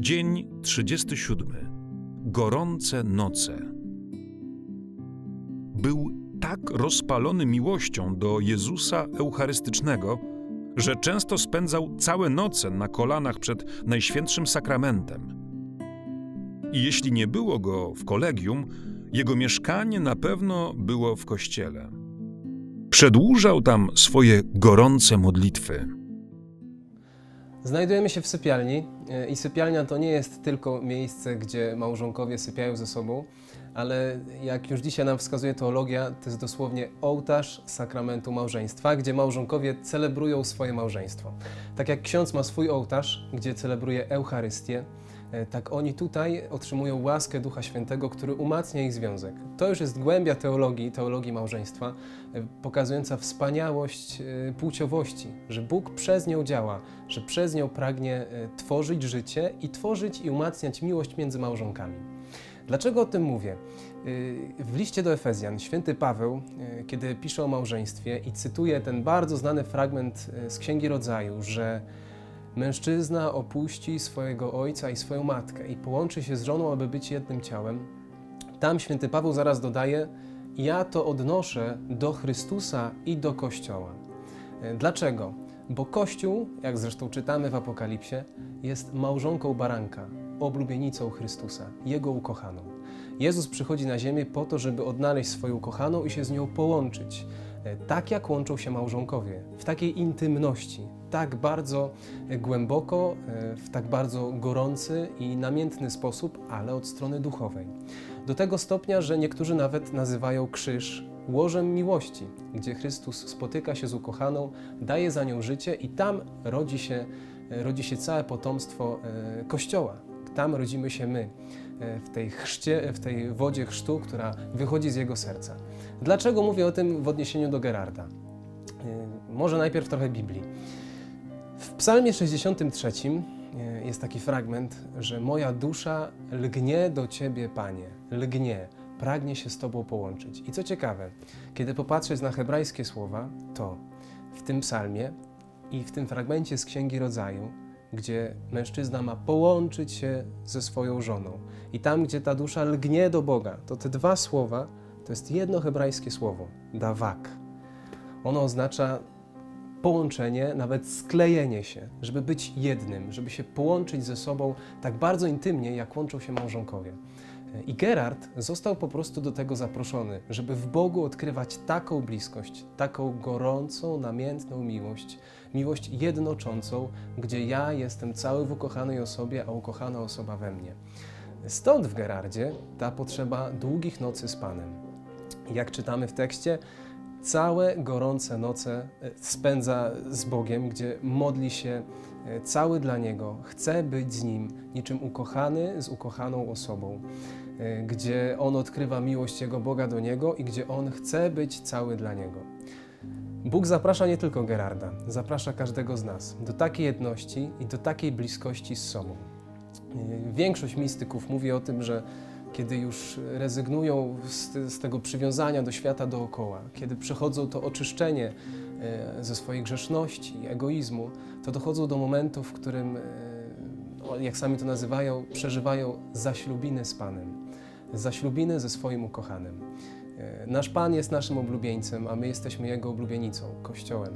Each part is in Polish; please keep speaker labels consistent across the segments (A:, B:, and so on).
A: Dzień 37. Gorące noce. Był tak rozpalony miłością do Jezusa Eucharystycznego, że często spędzał całe noce na kolanach przed Najświętszym Sakramentem. I jeśli nie było go w kolegium, jego mieszkanie na pewno było w kościele. Przedłużał tam swoje gorące modlitwy.
B: Znajdujemy się w sypialni e, i sypialnia to nie jest tylko miejsce, gdzie małżonkowie sypiają ze sobą, ale jak już dzisiaj nam wskazuje teologia, to jest dosłownie ołtarz sakramentu małżeństwa, gdzie małżonkowie celebrują swoje małżeństwo. Tak jak ksiądz ma swój ołtarz, gdzie celebruje Eucharystię, tak oni tutaj otrzymują łaskę Ducha Świętego, który umacnia ich związek. To już jest głębia teologii, teologii małżeństwa, e, pokazująca wspaniałość e, płciowości, że Bóg przez nią działa, że przez nią pragnie e, tworzyć życie i tworzyć i umacniać miłość między małżonkami. Dlaczego o tym mówię? W liście do Efezjan święty Paweł, kiedy pisze o małżeństwie i cytuje ten bardzo znany fragment z Księgi Rodzaju, że mężczyzna opuści swojego ojca i swoją matkę i połączy się z żoną, aby być jednym ciałem, tam święty Paweł zaraz dodaje: Ja to odnoszę do Chrystusa i do Kościoła. E, Dlaczego? Bo Kościół, jak zresztą czytamy w Apokalipsie, jest małżonką baranka, oblubienicą Chrystusa, Jego ukochaną. Jezus przychodzi na ziemię po to, żeby odnaleźć swoją ukochaną i się z nią połączyć. E, Tak jak łączą się małżonkowie, w takiej intymności, tak bardzo e, głęboko, e, w tak bardzo gorący i namiętny sposób, ale od strony duchowej. Do tego stopnia, że niektórzy nawet nazywają krzyż łożem miłości, gdzie Chrystus spotyka się z ukochaną, daje za nią życie i tam rodzi się, rodzi się całe potomstwo e, Kościoła. Tam rodzimy się my, e, w tej chrzcie, w tej wodzie chrztu, która wychodzi z jego serca. Dlaczego mówię o tym w odniesieniu do Gerarda? E, Może najpierw trochę Biblii. Psalmie 63 e, jest taki fragment, że moja dusza lgnie do Ciebie, Panie, lgnie, pragnie się z Tobą połączyć. I co ciekawe, kiedy popatrzeć na hebrajskie słowa, to w tym psalmie i w tym fragmencie z Księgi Rodzaju, gdzie mężczyzna ma połączyć się ze swoją żoną i tam, gdzie ta dusza lgnie do Boga, to te dwa słowa to jest jedno hebrajskie słowo, dawak. Ono oznacza połączenie, nawet sklejenie się, żeby być jednym, żeby się połączyć ze sobą tak bardzo intymnie, jak łączą się małżonkowie. I Gerard został po prostu do tego zaproszony, żeby w Bogu odkrywać taką bliskość, taką gorącą, namiętną miłość, miłość jednoczącą, gdzie ja jestem cały w ukochanej osobie, a ukochana osoba we mnie. Stąd w Gerardzie ta potrzeba długich nocy z Panem. Jak czytamy w tekście, całe gorące noce e, spędza z Bogiem, gdzie modli się e, cały dla Niego, chce być z Nim, niczym ukochany z ukochaną osobą, e, gdzie On odkrywa miłość Jego Boga do Niego i gdzie On chce być cały dla Niego. Bóg zaprasza nie tylko Gerarda, zaprasza każdego z nas do takiej jedności i do takiej bliskości z sobą. Większość mistyków mówi o tym, że kiedy już rezygnują z, z tego przywiązania do świata dookoła, kiedy przechodzą to oczyszczenie e, ze swojej grzeszności, egoizmu, to dochodzą do momentu, w którym, e, jak sami to nazywają, przeżywają zaślubiny z Panem, zaślubiny ze swoim ukochanym. E, Nasz Pan jest naszym oblubieńcem, a my jesteśmy Jego oblubienicą, Kościołem.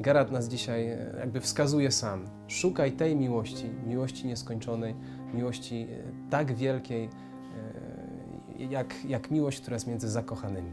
B: Gerard nas dzisiaj jakby wskazuje sam. Szukaj tej miłości, miłości nieskończonej, miłości tak wielkiej, jak, jak miłość, która jest między zakochanymi.